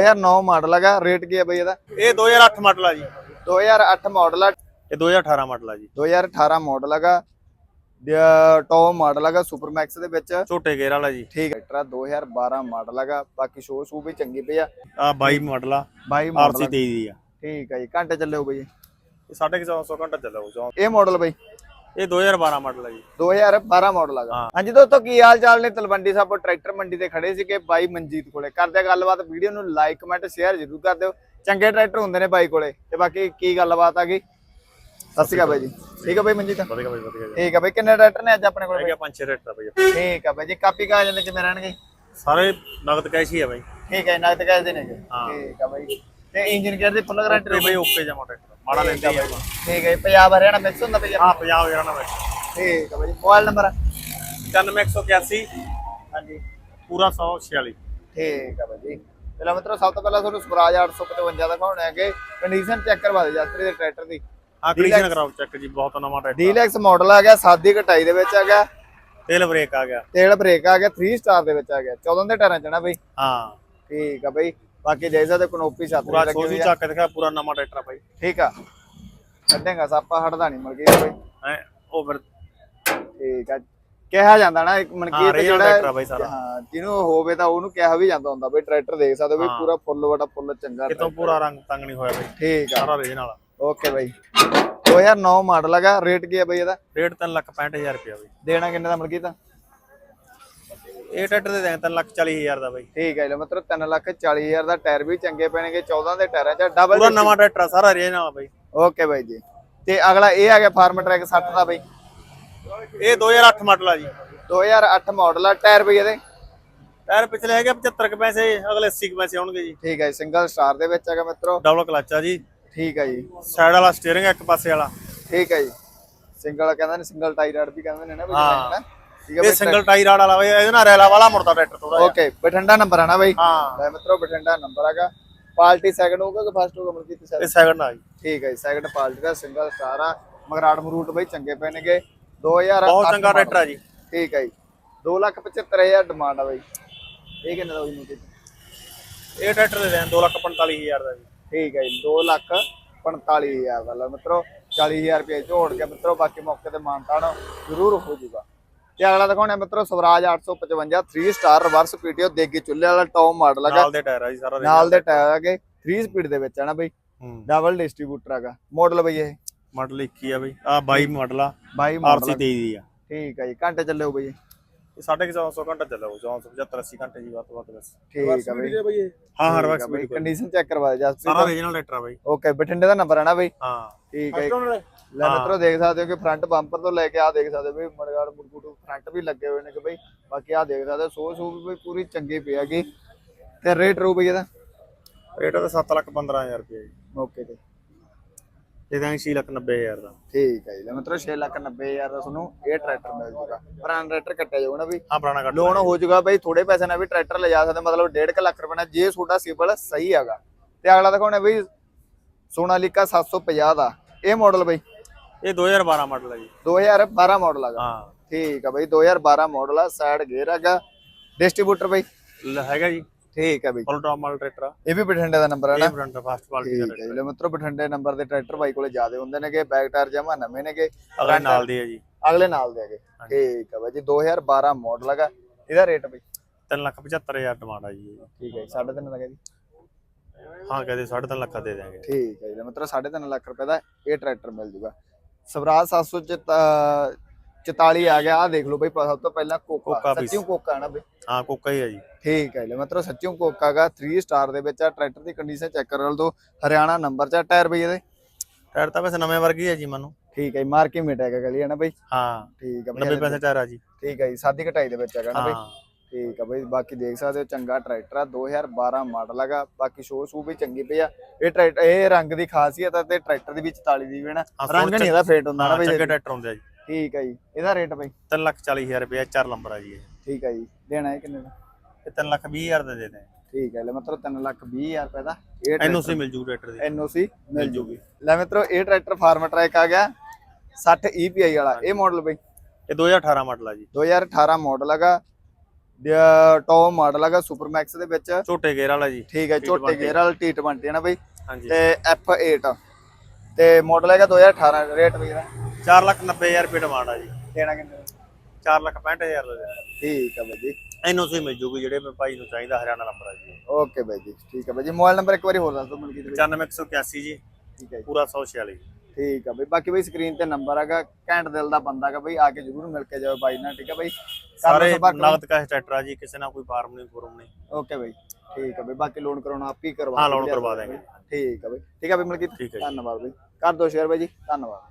2009 model ਹੈਗਾ rate ਕੀ ਹੈ ਬਈ ਇਹਦਾ? ਇਹ 2008 ਮਾਡਲ ਆ ਜੀ। 2008 ਮਾਡਲ ਆ। ਇਹ 2018 ਮਾਡਲ ਆ ਜੀ। 2018 ਮਾਡਲ ਹੈਗਾ। ਟੌਪ ਮਾਡਲ ਹੈਗਾ ਸੁਪਰ ਮੈਕਸ ਦੇ ਵਿੱਚ। ਛੋਟੇ ਗੇਅਰ ਵਾਲਾ ਜੀ। ਠੀਕ ਹੈ ਟਰਾ 2012 ਮਾਡਲ ਹੈਗਾ। ਬਾਕੀ ਸ਼ੋ ਸ਼ੂ ਵੀ ਚੰਗੀ ਪਈ ਆ। ਆ 22 ਮਾਡਲ ਆ। 22 ਆਰਸੀ ਮਾਡਲ 23 ਦੀ ਆ। ਠੀਕ ਹੈ ਜੀ ਘੰਟੇ ਚੱਲਿਓ ਬਈ। ਇਹ 450 ਘੰਟਾ ਚੱਲੂ ਇਹ ਮਾਡਲ ਬਈ। ਇਹ 2012 ਮਾਡਲ ਆ ਜੀ। 2012 ਮਾਡਲ ਹੈਗਾ ਹਾਂ। ਹਾਂਜੀ ਦੋਸਤੋ ਕੀ ਹਾਲ ਚਾਲ ਨੇ? ਤਲਵੰਡੀ ਸਾਹਿਬ ਟਰੈਕਟਰ ਮੰਡੀ ਤੇ ਖੜੇ ਸੀਗੇ ਬਾਈ ਮਨਜੀਤ ਕੋਲੇ। ਕਰਦੇ ਆ ਗੱਲਬਾਤ ਵੀਡੀਓ ਨੂੰ ਲਾਈਕ ਕਮੈਂਟ ਸ਼ੇਅਰ ਜ਼ਰੂਰ ਕਰ ਦਿਓ। ਚੰਗੇ ਟਰੈਕਟਰ ਹੁੰਦੇ ਨੇ ਬਾਈ ਕੋਲੇ। ਤੇ ਬਾਕੀ ਕੀ ਗੱਲਬਾਤ ਆ ਗਈ? ਸਤਿ ਸ਼੍ਰੀ ਅਕਾਲ ਬਾਈ ਜੀ। ਠੀਕ ਹੈ ਬਾਈ ਮਨਜੀਤ? ਵਧੀਆ ਬਾਈ ਵਧੀਆ ਜੀ ਠੀਕ ਹੈ ਬਾਈ ਕਿੰਨੇ ਟਰੈਕਟਰ ਨੇ ਅੱਜ ਆਪਣੇ ਕੋਲੇ ਹੈਗਾ ਪੰਜ ਛੇ ਆ ਬਾਈ। ਠੀਕ ਹੈ ਬਾਈ ਜੀ ਕਾਪੀ ਕਾਗਜ਼ ਨੇ ਕਿਵੇਂ ਰਹਿਣਗੇ? ਸਾਰੇ ਨਗਦ ਕੈਸ਼ ਹੀ ਆ ਬਾਈ। ਠੀਕ ਹੈ ਨਗਦ ਕੈਸ਼ ਦੇ ਨੇਗੇ। ਹਾਂ। ਠੀਕ ਹੈ ਬਾਈ। ਤੇ ਇੰਜਨ ਗੇਅਰ ਦੀ ਫੁੱਲ ਗਾਰੰਟੀ ਬਾਈ ਓਕੇ ਜਮਾ ਟਰੈਕਟਰ ਮਾੜਾ ਲੈਂਦੇ ਆ ਬਾਈ। ਠੀਕ ਹੈ ਜੀ, ਪੰਜਾਬ ਹਰਿਆਣਾ ਮਿਕਸ ਹੁੰਦਾ ਬਈ ਹਾਂ 50 ਹਜ਼ਾਰ ਨਾਲ ਬਾਈ ਠੀਕ ਹੈ ਬਾਈ ਮੋਬਾਈਲ ਨੰਬਰ? 9181 ਹਾਂਜੀ। ਪੂਰਾ 146 ਠੀਕ ਹੈ ਬਾਈ ਜੀ। ਪਹਿਲਾਂ ਮਿੱਤਰੋ ਸਭ ਤੋਂ ਪਹਿਲਾਂ ਤੁਹਾਨੂੰ ਸਵਰਾਜ 855 ਦਿਖਾਉਣਾ ਹੈਗੇ। ਕੰਡੀਸ਼ਨ ਚੈੱਕ ਕਰਵਾ ਦਿਓ ਜਸਪ੍ਰੀਤ ਦੇ ਟਰੈਕਟਰ ਦੀ। ਆ ਕੰਡੀਸ਼ਨ ਕਰਾਓ ਚੈੱਕ ਜੀ ਬਹੁਤ ਨਵਾਂ ਟਰੈਕਟਰ ਡੀਲੈਕਸ ਮਾਡਲ ਆ ਗਿਆ ਸਾਦੀ ਕਟਾਈ ਦੇ ਵਿੱਚ ਆ ਗਿਆ। ਤੇਲ ਬ੍ਰੇਕ ਆ ਗਿਆ। ਤੇਲ ਬ੍ਰੇਕ ਆ ਗਿਆ 3 ਸਟਾਰ ਦੇ ਵਿੱਚ ਆ ਗਿਆ। 14 ਦੇ ਟਾਇਰਾਂ ਚ ਨਾ ਬਈ? ਹਾਂ। ਠੀਕ ਆ ਬਈ। ਬਾਕੀ ਜੈਸਾ ਤੇ ਕਨੋਪੀ ਛਾਤਰੀ ਪੂਰਾ ਲੱਗੀ ਹੋਈ ਆ। ਚੱਕ ਦਿਖਾ ਪੂਰਾ ਨਵਾਂ ਟਰੈਕਟਰ ਆ ਬਾਈ। ਠੀਕ ਆ। ਕੱਢੇਗਾ ਸਾਪਾ ਹਟਦਾ ਨਹੀਂ ਮਲਕੀ ਬਈ। ਹੈ ਉਹ ਫਿਰ ਠੀਕ ਆ। ਕਿਹਾ ਜਾਂਦਾ ਨਾ ਇੱਕ ਆ ਬਾਈ ਸਾਰਾ। ਹਾਂ ਜਿਹਨੂੰ ਹੋਵੇ ਤਾਂ ਉਹਨੂੰ ਕਿਹਾ ਵੀ ਜਾਂਦਾ ਹੁੰਦਾ ਬਈ ਟਰੈਕਟਰ ਦੇਖ ਸਕਦੇ ਬਈ। ਪੂਰਾ ਫੁੱਲ ਵਟਾ ਫੁੱਲ ਚੰਗਾ ਕਿਤੋਂ ਪੂਰਾ ਰੰਗ ਤੰਗ ਨਹੀਂ ਹੋਇਆ ਬਾਈ। ਠੀਕ ਆ। ਸਾਰਾ ਰੀਜਨਲ ਓਕੇ ਬਾਈ। 2009 ਮਾਡਲ ਹੈਗਾ ਰੇਟ ਕੀ ਹੈ ਬਈ ਇਹਦਾ? ਰੇਟ 3 ਲੱਖ 65000 ਰੁਪਇਆ ਬਾਈ। ਦੇਣਾ ਕਿੰਨੇ ਦਾ ਮਲਕੀ ਤਾਂ ਇਹ ਟਰੈਕਟਰ ਦੇ ਦੇਣ 3 ਲੱਖ 40000 ਦਾ ਬਾਈ। ਠੀਕ ਹੈ ਜੀ ਮਤਲਬ 3 ਲੱਖ 40 ਹਜ਼ਾਰ ਦਾ ਟਾਇਰ ਵੀ ਚੰਗੇ ਪੈਣਗੇ 14 ਦੇ ਟਾਇਰਾਂ 'ਚ ਡਬਲ ਪੂਰਾ ਨਵਾਂ ਟਰੈਕਟਰ ਸਾਰਾ ਰੀਜਨਲ ਆ ਬਾਈ। ਓਕੇ ਬਾਈ ਜੀ। ਤੇ ਅਗਲਾ ਇਹ ਆ ਗਿਆ ਫਾਰਮ ਟਰੈਕ 60 ਦਾ ਬਾਈ। ਇਹ 2008 ਮਾਡਲ ਆ ਜੀ। 2008 ਮਾਡਲ ਆ ਟਾਇਰ ਬਈ ਇਹਦੇ। ਟਾਇਰ ਪਿਛਲੇ ਹੈਗੇ 75 ਕੁ ਪੈਸੇ ਅਗਲੇ 80 ਕੁ ਪੈਸੇ ਆਉਣਗੇ ਜੀ। ਠੀਕ ਹੈ ਸਿੰਗਲ ਸਟਾਰ ਦੇ ਵਿੱਚ ਹੈਗਾ ਮਿੱਤਰੋ। ਡਬਲ ਕਲਚ ਆ ਜੀ। ਠੀਕ ਹੈ ਜੀ। ਸਾਈਡ ਵਾਲਾ ਸਟੀਅਰਿੰਗ ਇੱਕ ਪਾਸੇ ਵਾਲਾ। ਠੀਕ ਹੈ ਜੀ। ਸਿੰਗਲ ਕਹਿੰਦੇ ਨੇ ਸਿੰਗਲ ਟਾਇਰ ਵੀ ਕਹਿੰਦੇ ਨੇ ਨਾ ਬਈ ਹਾਂ। ਇਹ ਸਿੰਗਲ ਟਾਇਰ ਵਾਲਾ ਬਾਈ ਇਹਦੇ ਨਾਲ ਰੈਲਾ ਵਾਲਾ ਮੁੜਦਾ ਟਰੈਕਟਰ ਥੋੜਾ ਓਕੇ ਬਠਿੰਡਾ ਨੰਬਰ ਆ ਨਾ ਬਾਈ? ਹਾਂ। ਲੈ ਮਿੱਤਰੋ ਬਠਿੰਡਾ ਨੰਬਰ ਹੈਗਾ ਪਾਰਟੀ ਸੈਕੰਡ ਹੋਊਗਾ ਕਿ ਫਸਟ ਹੋਊਗਾ? ਮਲਕੀ ਤੇ ਇਹ ਸੈਕਿੰਡ ਆ ਜੀ। ਠੀਕ ਹੈ ਜੀ ਸੈਕੰਡ ਪਾਰਟੀ ਦਾ ਸਿੰਗਲ ਸਟਾਰ ਆ। ਮਗਰਾਟ ਮਰੂਟ ਬਈ ਚੰਗੇ ਪੈਣਗੇ। 2000 ਬਹੁਤ ਚੰਗਾ ਟਰੈਕਟਰ ਆ ਜੀ। ਠੀਕ ਹੈ ਜੀ। 275000 ਡਿਮਾਂਡ ਆ ਬਾਈ। ਇਹ ਕਿੰਨੇ ਦਾ ਹੋਈ ਮੁੰਡੇ ਇਹ ਟਰੈਕਟਰ ਦੇ ਦੇਣ 2 ਲੱਖ 45000 ਦਾ ਜੀ। ਠੀਕ ਹੈ ਜੀ 2 ਲੱਖ 45000 ਦਾ ਮਿੱਤਰੋ 40000 ਰੁਪਏ ਝੋੜ ਕੇ ਮਿੱਤਰੋ ਬਾਕੀ ਮੌਕੇ ਤੇ ਮਾਨਤਾਨ ਜ਼ਰੂਰ ਹੋ ਜਾਊਗਾ। ਤੇ ਅਗਲਾ ਦਿਖਾਉਣਾ ਮਿੱਤਰੋ ਸਵਰਾਜ 855 3 ਸਟਾਰ ਰਿਵਰਸ ਪੀਟੀਓ ਦੇਗੀ ਚੁੱਲ੍ਹੇ ਵਾਲਾ ਟੌਪ ਮਾਡਲ ਹੈਗਾ। ਨਾਲ ਦੇ ਟਾਇਰ ਆ ਜੀ ਸਾਰਾ ਨਾਲ ਦੇ ਟਾਇਰ ਹੈਗੇ 3 ਸਪੀਡ ਦੇ ਵਿੱਚ ਹੈ ਨਾ ਬਈ। ਡਬਲ ਡਿਸਟ੍ਰੀਬਿਊਟਰ ਹੈਗਾ। ਮਾਡਲ ਬਈ ਇਹ। ਮਾਡਲ 21 ਆ ਬਾਈ। ਆ। 22 ਮਾਡਲ ਆ। 22 ਆਰਸੀ ਮਾਡਲ 23 ਦੀ ਆ। ਠੀਕ ਹੈ ਜੀ ਘੰਟੇ ਚੱਲਿਓ ਬਈ 450 ਘੰਟਾ ਚੱਲੂ 475 80 ਘੰਟੇ ਜੀ ਵੱਧ ਤੋਂ ਵੱਧ ਬਸ। ਠੀਕ ਹੈ ਬਈ। ਹਾਂ ਹਰ ਵਕਤ ਬਈ ਕੰਡੀਸ਼ਨ ਚੈੱਕ ਕਰਵਾ ਦੇ ਸਾਰਾ ਜਸਪ੍ਰੀਤ ਰੀਜਨਲ ਟਰੈਕਟਰ ਆ ਬਾਈ। ਓਕੇ ਬਠਿੰਡੇ ਦਾ ਨੰਬਰ ਹੈ ਨਾ ਬਈ? ਹਾਂ। ਠੀਕ ਹੈ ਲੈ ਮਿੱਤਰੋ ਦੇਖ ਸਕਦੇ ਹੋ ਕਿ ਫਰੰਟ ਬੰਪਰ ਤੋਂ ਲੈ ਕੇ ਆ ਦੇਖ ਸਕਦੇ ਹੋ ਵੀ ਮੜਗਾੜ ਮੁਰਗੂਟੂ ਫਰੰਟ ਵੀ ਲੱਗੇ ਹੋਏ ਨੇ ਕਿ ਬਈ ਬਾਕੀ ਆ ਦੇਖ ਸਕਦੇ ਹੋ ਸੋ ਸੋ ਵੀ ਬਈ ਪੂਰੀ ਚੰਗੀ ਪਈ ਹੈਗੀ। ਤੇ ਰੇਟ ਰੂ ਬਈ ਇਹਦਾ? ਰੇਟ ਉਹਦਾ 7 ਲੱਖ 15000 ਰੁਪਏ ਜੀ। ਓਕੇ ਤੇ ਦੇ ਦਾਂਗੇ 6 ਲੱਖ 90000 ਦਾ। ਠੀਕ ਹੈ ਜੀ ਲੈ ਮਿੱਤਰੋ 6 ਲੱਖ 90 ਹਜ਼ਾਰ ਦਾ ਤੁਹਾਨੂੰ ਇਹ ਟਰੈਕਟਰ ਮਿਲ ਜੂਗਾ। ਪੁਰਾਣਾ ਟਰੈਕਟਰ ਕੱਟਿਆ ਜਾਊਗਾ ਨਾ ਵੀ। ਆ ਪੁਰਾਣਾ ਕੱਟ ਲੋਨ ਹੋ ਜਾਊਗਾ ਬਈ ਥੋੜੇ ਪੈਸੇ ਨਾਲ ਵੀ ਟਰੈਕਟਰ ਲੈ ਜਾ ਸਕਦੇ ਮਤਲਬ 1.5 ਲੱਖ ਰੁਪਏ ਨਾਲ ਜੇ ਤੁਹਾਡਾ ਸਿਬਲ ਸਹੀ ਹੈਗਾ। ਤੇ ਅਗਲਾ ਦਿਖਾਉਣਾ ਬਈ ਸੋਨਾਲੀਕਾ 750 ਦਾ। ਇਹ ਮਾਡਲ ਬਈ? ਇਹ 2012 ਮਾਡਲ ਆ ਜੀ। 2012 ਮਾਡਲ ਹੈਗਾ ਹਾਂ। ਠੀਕ ਆ ਬਈ 2012 ਮਾਡਲ ਆ ਸਾਈਡ ਗੇਅਰ ਹੈਗਾ ਡਿਸਟ੍ਰੀਬਿਊਟਰ ਬਈ? ਹੈਗਾ ਜੀ। ਠੀਕ ਆ ਬਈ। ਫੁੱਲ ਟਾਪ ਮਾਡਲ ਟਰੈਕਟਰ ਆ। ਇਹ ਵੀ ਬਠਿੰਡੇ ਦਾ ਨੰਬਰ ਹੈ ਨਾ। ਇਹ ਫਰੰਟ ਫਾਸਟ ਕੁਆਲਿਟੀ ਦਾ ਠੀਕ ਹੈ ਮਿੱਤਰੋ ਬਠਿੰਡੇ ਨੰਬਰ ਦੇ ਟਰੈਕਟਰ ਬਾਈ ਕੋਲੇ ਜ਼ਿਆਦੇ ਹੁੰਦੇ ਨੇਗੇ ਬੈਕ ਟਾਇਰ ਜਮਾ ਨਵੇਂ ਨੇਗੇ। ਅਗਲੇ ਨਾਲ ਦੀ ਹੈ ਜੀ। ਅਗਲੇ ਨਾਲ ਦੇ ਹੈਗੇ। ਠੀਕ ਆ ਬਾਈ ਜੀ 2012 ਮਾਡਲ ਹੈਗਾ। ਇਹਦਾ ਰੇਟ ਬਈ? 3 ਲੱਖ 75000 ਡਿਮਾਂਡ ਆ ਜੀ। ਠੀਕ ਹੈ ਜੀ 3.5 ਲੱਗਾ ਜੀ। ਹਾਂ ਕਹਦੇ 3.5 ਲੱਖ ਦੇ ਦੇਾਂਗੇ ਠੀਕ ਹੈ ਜੀ। ਮਿੱਤਰੋ 3.5 ਲੱਖ ਰੁਪਏ ਦਾ ਇਹ ਟਰੈਕਟਰ ਮਿਲ ਜੂਗਾ। ਸਵਰਾਜ 744 ਆ ਗਿਆ ਆ ਦੇਖ ਲਓ ਬਈ ਸਭ ਤੋਂ ਪਹਿਲਾਂ ਕੋਕਾ ਕੋਕਾ ਵੀ ਸੱਚਿਓ ਕੋਕਾ ਨਾ ਬਈ। ਹਾਂ ਕੋਕਾ ਹੀ ਆ ਜੀ। ਠੀਕ ਹੈ ਜੀ ਮਤਲਬ ਸੱਚਿਓ ਕੋਕਾ ਗਾ 3 ਸਟਾਰ ਦੇ ਵਿੱਚ ਆ ਟਰੈਕਟਰ ਦੀ ਕੰਡੀਸ਼ਨ ਚੈੱਕ ਕਰ ਲਓ ਹਰਿਆਣਾ ਨੰਬਰ ਚ ਆ, ਟਾਇਰ ਬਈ ਇਹਦੇ। ਟਾਇਰ ਤਾਂ ਵੈਸੇ ਨਵੇਂ ਵਰਗੀ ਹੈ ਜੀ ਮੈਨੂੰ ਠੀਕ ਹੈ ਮਾਰਕੀ ਮਿਟ ਹੈਗਾ ਗਲੀ ਹੈ ਨਾ ਬਈ? ਹਾਂ ਠੀਕ ਹੈ 90 ਬਈ ਪੈਸੇ ਟਾਇਰ ਆ ਜੀ। ਠੀਕ ਹੈ ਜੀ ਸਾਦੀ ਕਟਾਈ ਦੇ ਵਿੱਚ ਹੈਗਾ ਨਾ ਬਈ? ਹਾਂ। ਠੀਕ ਹੈ ਬਈ ਬਾਕੀ ਦੇਖ ਸਕਦੇ ਹੋ ਚੰਗਾ ਟਰੈਕਟਰ ਆ 2012 ਮਾਡਲ ਹੈਗਾ। ਬਾਕੀ ਸ਼ੋ ਸ਼ੂ ਵੀ ਚੰਗੀ ਪਈ ਆ। ਇਹ ਟਰੈਕਟਰ ਇਹ ਰੰਗ ਦੀ ਖਾਸੀਅਤ ਆ ਤੇ ਟਰੈਕਟਰ ਦੀ ਵੀ 44 ਦੀ ਵੀ ਨਾ। ਹਾਂ, ਰੰਗ ਨਹੀਂ ਇਹਦਾ ਫੇਟ ਹੁੰਦਾ ਨਾ ਹਾਂ ਬਈ ਚੰਗੇ ਟਰੈਕਟਰ ਹੁੰਦੇ ਆ ਜੀ। ਠੀਕ ਹੈ ਜੀ। ਇਹਦਾ ਰੇਟ ਬਈ? 3 ਲੱਖ 40000 ਰੁਪਏ ਚਾਰ ਨੰਬਰ ਆ ਜੀ ਇਹ। ਠੀਕ ਹੈ ਜੀ। ਦੇਣਾ ਹੈ ਕਿੰਨੇ ਦਾ? ਇਹ 3 ਲੱਖ 20000 ਦੇ ਦੇ ਦੇ ਠੀਕ ਹੈ ਲੈ ਮਤਲਬ 3 ਲੱਖ 20 ਹਜ਼ਾਰ ਰੁਪਏ ਦਾ। ਇਹ ਐਨਓਸੀ ਮਿਲ ਜੂ ਟਰੈਕਟਰ ਦੀ। ਐਨਓਸੀ ਮਿਲ ਜੂਗੀ। ਲੈ ਮਿੱਤਰੋ ਇਹ ਟਰੈਕਟਰ ਫਾਰਮ ਟਰੈਕ ਆ ਗਿਆ 60 EPI ਵਾਲਾ। ਇਹ ਮਾਡਲ ਬਈ? ਇਹ 2018 ਮਾਡਲ ਆ ਜੀ। 2018 ਮਾਡਲ ਹੈਗਾ। ਟੌਪ ਮਾਡਲ ਹੈਗਾ ਸੁਪਰ ਮੈਕਸ ਦੇ ਵਿੱਚ। ਝੋਟੇ ਗੇਅਰ ਵਾਲਾ ਜੀ। ਠੀਕ ਹੈ ਝੋਟੇ ਗੇਅਰ ਵਾਲਾ T20 ਹੈ ਨਾ ਬਈ? ਤੇ F8 ਤੇ ਮਾਡਲ ਹੈਗਾ 2018 ਰੇਟ ਵੀ ਇਹਦਾ। 4 ਲੱਖ 90 ਹਜ਼ਾਰ ਰੁਪਏ ਡਿਮਾਂਡ ਆ ਜੀ। ਦੇਣਾ ਕਿੰਨੇ 4 ਲੱਖ 65 ਹਜ਼ਾਰ ਦਾ ਦੇਣਾ। ਠੀਕ ਹੈ ਬਾਈ ਜੀ। ਇਹਨੂੰ ਸਹੀ ਮਿਲ ਜੂਗੀ ਜਿਹੜੇ ਮੈਂ ਭਾਈ ਨੂੰ ਚਾਹੀਦਾ ਹਰਿਆਣਾ ਨੰਬਰ ਆ ਜੀ ਓਕੇ ਬਾਈ ਜੀ ਠੀਕ ਹੈ ਬਾਈ ਜੀ। ਮੋਬਾਈਲ ਨੰਬਰ ਇੱਕ ਵਾਰੀ ਹੋਰ ਦੱਸ ਦਿਓ ਮਲਕੀਤ ਬਾਈ 95181 ਜੀ ਠੀਕ ਹੈ ਜੀ। ਪੂਰਾ 146 ਠੀਕ ਹੈ ਬਈ। ਬਾਕੀ ਬਈ ਸਕਰੀਨ ਤੇ ਨੰਬਰ ਹੈਗਾ ਘੈਂਟ ਦਿਲ ਦਾ ਬੰਦਾ ਹੈਗਾ ਬਈ ਆ ਕੇ ਜਰੂਰ ਮਿਲ ਕੇ ਜਾਓ ਬਾਈ ਨਾਲ ਠੀਕ ਹੈ ਬਈ। ਸਾਰੇ ਨਗਦ ਕੈਸ਼ ਟਰੈਕਟਰ ਆ ਜੀ ਕਿਸੇ ਨਾਲ ਕੋਈ ਫਾਰਮ ਨਹੀਂ ਫੋਰਮ ਨਹੀਂ। ਓਕੇ ਬਈ। ਠੀਕ ਹੈ ਬਈ। ਬਾਕੀ ਲੋਨ ਕਰਾਉਣਾ ਆਪ ਹੀ ਕਰਵਾ ਹਾਂ, loan। ਕਰਵਾ ਦਿਆਂਗੇ। ਠੀਕ ਹੈ ਬਈ। ਠੀਕ ਹੈ ਬਈ ਮਲਕੀਤ ਠੀਕ ਜੀ। ਧੰਨਵਾਦ ਬਈ। ਕਰ ਦਿਓ ਸ਼ੇਅਰ ਬਾਈ ਜੀ। ਧੰਨਵਾਦ।